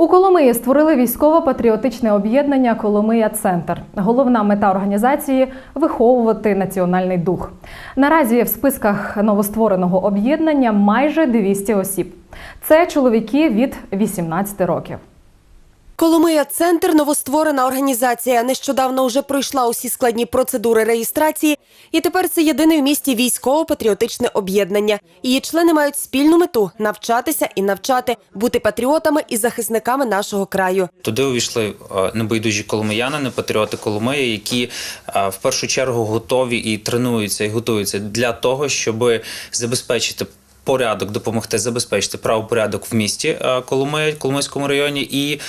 У Коломиї створили військово-патріотичне об'єднання Коломия Центр. Головна мета організації виховувати національний дух. Наразі в списках новоствореного об'єднання майже 200 осіб. Це чоловіки від 18 років. Коломия Центр новостворена організація. Нещодавно вже пройшла усі складні процедури реєстрації, і тепер це єдине в місті військово-патріотичне об'єднання. Її члени мають спільну мету навчатися і навчати, бути патріотами і захисниками нашого краю. Туди увійшли е, небайдужі коломиянини, патріоти Коломиї, які е, в першу чергу готові і тренуються, і готуються для того, щоб забезпечити. Порядок допомогти забезпечити правопорядок в місті е, Коломиї, Коломийському районі, і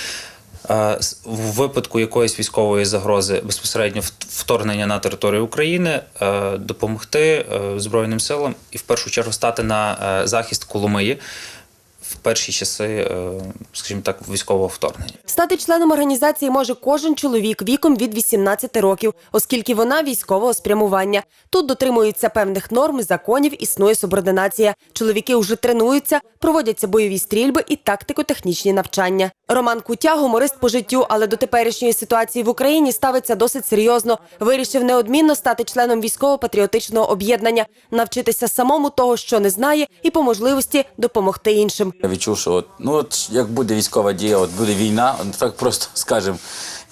в випадку якоїсь військової загрози безпосередньо вторгнення на територію України е, допомогти е, Збройним силам і в першу чергу стати на е, захист Коломиї в перші часи, е, скажімо так, військового вторгнення. Стати членом організації може кожен чоловік віком від 18 років, оскільки вона військового спрямування. Тут дотримуються певних норм, законів, існує субординація. Чоловіки вже тренуються, проводяться бойові стрільби і тактико-технічні навчання. Роман Кутя гуморист по життю, але до теперішньої ситуації в Україні ставиться досить серйозно. Вирішив неодмінно стати членом військово-патріотичного об'єднання, навчитися самому того, що не знає, і по можливості допомогти іншим. Я відчув, що от, ну от як буде військова дія, от буде війна, так просто скажемо,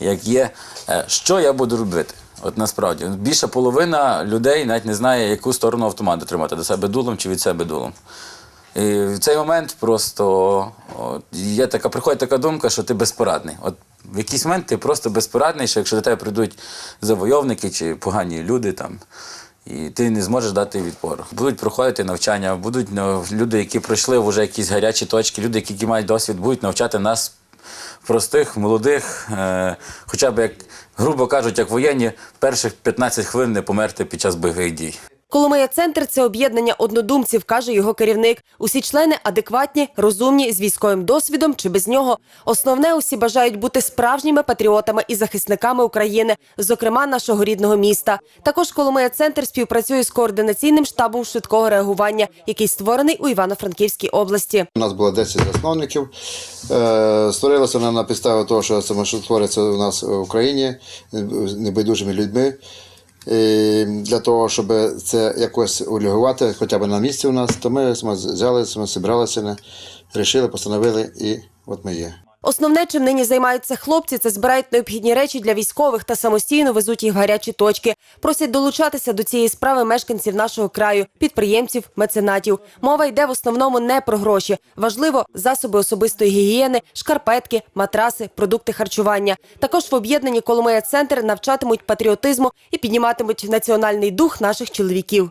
як є, е, що я буду робити. От насправді більша половина людей навіть не знає, яку сторону автомату тримати до себе дулом чи від себе дулом. І в цей момент просто є така, приходить така думка, що ти безпорадний. От в якийсь момент ти просто безпорадний, що якщо до тебе прийдуть завойовники чи погані люди там. І ти не зможеш дати відпору. Будуть проходити навчання, будуть ну, люди, які пройшли вже якісь гарячі точки, люди, які мають досвід, будуть навчати нас простих, молодих, е, хоча б як, грубо кажуть, як воєнні, перших 15 хвилин не померти під час бойових дій. Коломия Центр це об'єднання однодумців, каже його керівник. Усі члени адекватні, розумні, з військовим досвідом чи без нього. Основне, усі бажають бути справжніми патріотами і захисниками України, зокрема нашого рідного міста. Також Коломия Центр співпрацює з координаційним штабом швидкого реагування, який створений у Івано-Франківській області. У нас було 10 засновників. Е, Створилося на підставі того, що це у нас в Україні небайдужими людьми. І для того, щоб це якось улюгувати, хоча б на місці у нас, то ми взяли, зібралися, вирішили, постановили, і от ми є. Основне, чим нині займаються хлопці, це збирають необхідні речі для військових та самостійно везуть їх в гарячі точки. Просять долучатися до цієї справи мешканців нашого краю, підприємців, меценатів. Мова йде в основному не про гроші. Важливо засоби особистої гігієни, шкарпетки, матраси, продукти харчування. Також в об'єднанні Коломия Центр навчатимуть патріотизму і підніматимуть національний дух наших чоловіків.